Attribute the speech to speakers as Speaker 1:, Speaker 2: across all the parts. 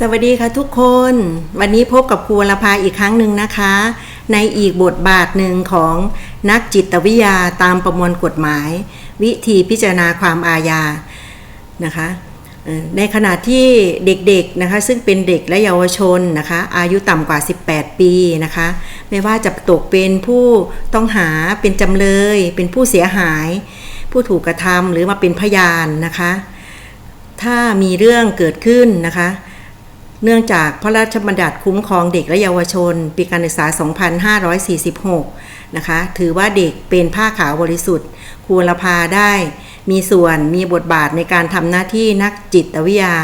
Speaker 1: สวัสดีค่ะทุกคน วันนี้พบกับครูวรภาอีกครั้งหนึ่งนะคะ ในอีกบทบาทหนึ่งของนักจิตวิทยาตามประมวลกฎหมาย วิธีพิจารณาความอาญานะคะในขณะที่เด็กๆนะคะซึ่งเป็นเด็กและเยาวชนนะคะอายุต่ำกว่า 18 ปีนะคะไม่ว่าจะตกเป็นผู้ต้องหาเป็นจำเลย เป็นผู้เสียหาย ผู้ถูกกระทำหรือมาเป็นพยานนะคะ ถ้ามีเรื่องเกิดขึ้นนะคะ เนื่องจากพระราชบัญญัติคุ้มครองเด็กและเยาวชน ปีการศึกษา 2546 นะคะ ถือว่าเด็กเป็นผ้าขาวบริสุทธิ์ครูวรพาได้ มีส่วนมีบทบาทในการทำหน้าที่นักจิตวิทยา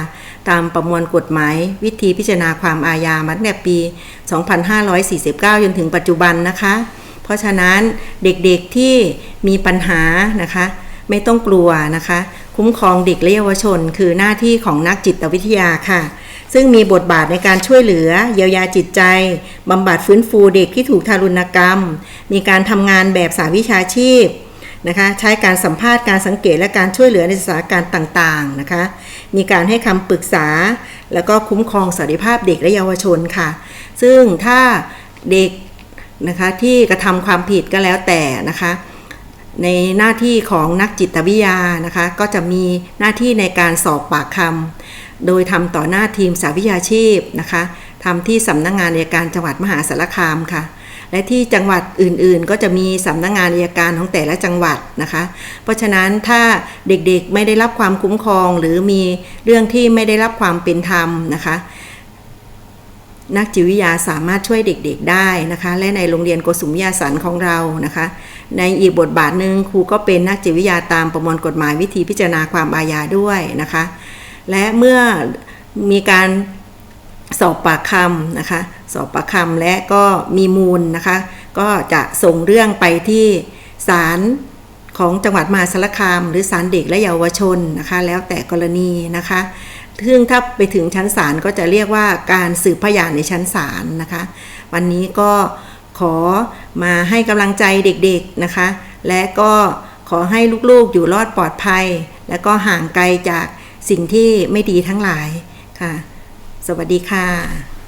Speaker 1: ตามประมวลกฎหมาย วิธีพิจารณาความอาญามาตั้งแต่ปี 2549 จนถึงปัจจุบันนะคะ เพราะฉะนั้นเด็กๆที่มีปัญหานะคะไม่ต้องกลัวนะคะ คุ้มครองเด็กและเยาวชน คือหน้าที่ของนักจิตวิทยาค่ะ ซึ่งมีบทบาทในการช่วยเหลือ เยียวยาจิตใจบำบัดฟื้นฟูเด็กที่ถูกทารุณกรรม มีการทำงานแบบสาวิชาชีพนะคะใช้การสัมภาษณ์การสังเกตและการช่วยเหลือในสถานการณ์ต่างๆนะคะมีการให้คำปรึกษา แล้วก็คุ้มครองสวัสดิภาพเด็กและเยาวชนค่ะ ซึ่งถ้าเด็กนะคะที่กระทำความผิดก็แล้วแต่นะคะในหน้าที่ของนักจิตวิทยานะคะก็จะมีหน้าที่ในการสอบปากคำ โดยทำต่อหน้าทีมสาวิชาชีพนะคะทำที่สำนักงานอัยการจังหวัดมหาสารคามค่ะ และที่จังหวัดอื่นๆ ก็จะมีสำนักงานอัยการของแต่ละจังหวัดนะคะ เพราะฉะนั้นถ้าเด็กๆไม่ได้รับความคุ้มครอง หรือมีเรื่องที่ไม่ได้รับความเป็นธรรมนะคะนักจิตวิทยาสามารถช่วยเด็กๆได้นะคะ และในโรงเรียนโกสุมวิทยาสันของเรานะคะ ในอีกบทบาทหนึ่งครูก็เป็นนักจิตวิทยาตามประมวลกฎหมายวิธีพิจารณาความอาญาด้วยนะคะ และเมื่อมีการสอบปากคำนะคะ สอบปากคำและก็มีมูลนะคะ ก็จะส่งเรื่องไปที่ศาลของจังหวัดมหาสารคาม หรือศาลเด็กและเยาวชนนะคะ แล้วแต่กรณีนะคะ ซึ่งถ้าไปถึงชั้นศาลก็จะเรียกว่าการสืบพยานในชั้นศาลนะคะ วันนี้ก็ขอมาให้กำลังใจเด็กๆนะคะ และก็ขอให้ลูกๆอยู่รอดปลอดภัย และก็ห่างไกลจาก สิ่งที่ไม่ดีทั้งหลายค่ะ สวัสดีค่ะ